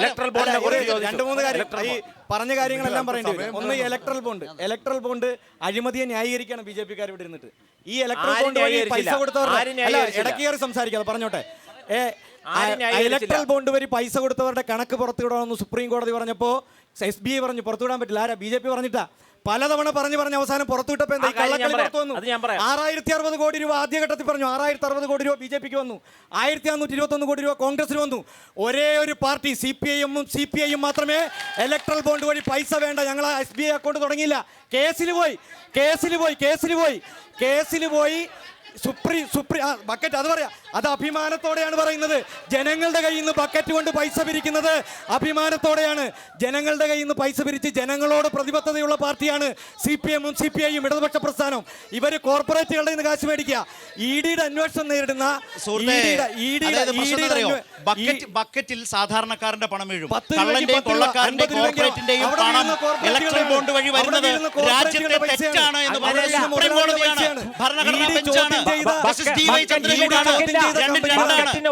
Electoral രണ്ട് മൂന്ന് കാര്യം ഈ പറഞ്ഞ കാര്യങ്ങളെല്ലാം പറയേണ്ടി വരും. ഒന്ന് ഇലക്ട്രൽ ബോണ്ട് ഇലക്ട്രൽ ബോണ്ട് അഴിമതിയെ ന്യായീകരിക്കണം ബി ജെ പിക്കാർ ഇവിടെ ഇരുന്നിട്ട്. ഈ ഇലക്ട്രൽ ബോണ്ട് വഴി പൈസ കൊടുത്തവർ. ഇടയ്ക്ക് കയറി സംസാരിക്കാതെ പറഞ്ഞോട്ടെ. ഏ ഇലക്ട്രൽ ബോണ്ട് വഴി പൈസ കൊടുത്തവരുടെ കണക്ക് പുറത്തുവിടണമെന്ന് സുപ്രീം കോടതി പറഞ്ഞപ്പോ എസ് ബി ഐ പറഞ്ഞു പുറത്തുവിടാൻ പറ്റില്ല. ആരാ? ബി ജെ പി പറഞ്ഞിട്ടാ. പലതവണ പറഞ്ഞു പറഞ്ഞ അവസാനം പുറത്തുവിട്ടപ്പോ എന്താ ഈ കള്ളക്കളി. പുറത്തു വന്നു. ആറായിരത്തി അറുപത് കോടി രൂപ ആദ്യഘട്ടത്തിൽ പറഞ്ഞു. ആറായിരത്തി അറുപത് കോടി രൂപ ബി ജെ പിക്ക് വന്നു. ആയിരത്തി അറുന്നൂറ്റി ഇരുപത്തൊന്ന് കോടി രൂപ കോൺഗ്രസിന് വന്നു. ഒരേ ഒരു പാർട്ടി സി പി ഐ എമ്മും സി പി ഐയും മാത്രമേ ഇലക്ട്രൽ ബോണ്ട് വഴി പൈസ വേണ്ട. ഞങ്ങൾ എസ് ബി ഐ അക്കൗണ്ട് തുടങ്ങിയില്ല. കേസിൽ പോയി. കേസിൽ പോയി. കേസിൽ പോയി. കേസിൽ പോയി. സുപ്രീം സുപ്രീം ആ ബക്കറ്റ് അത് പറയാം. അത് അഭിമാനത്തോടെയാണ് പറയുന്നത്. ജനങ്ങളുടെ കയ്യിൽ നിന്ന് ബക്കറ്റ് കൊണ്ട് പൈസ പിരിക്കുന്നത് അഭിമാനത്തോടെയാണ്. ജനങ്ങളുടെ കയ്യിൽ നിന്ന് പൈസ പിരിച്ച് ജനങ്ങളോട് പ്രതിബദ്ധതയുള്ള പാർട്ടിയാണ് സി പി എമ്മും സി പി ഐയും ഇടതുപക്ഷ പ്രസ്ഥാനവും. ഇവർ കോർപ്പറേറ്റുകളുടെ നിന്ന് കാശ് മേടിക്കുക. ഇ ഡിയുടെ അന്വേഷണം നേരിടുന്ന ബക്കറ്റിൽ സാധാരണക്കാരന്റെ പണം വീഴും. രാജ്യത്തെ. തെറ്റാണ് എന്ന് സുപ്രീം പൈസയാണ്. ഭരണഘടനാ രണ്ട് ബെഞ്ചാണ്.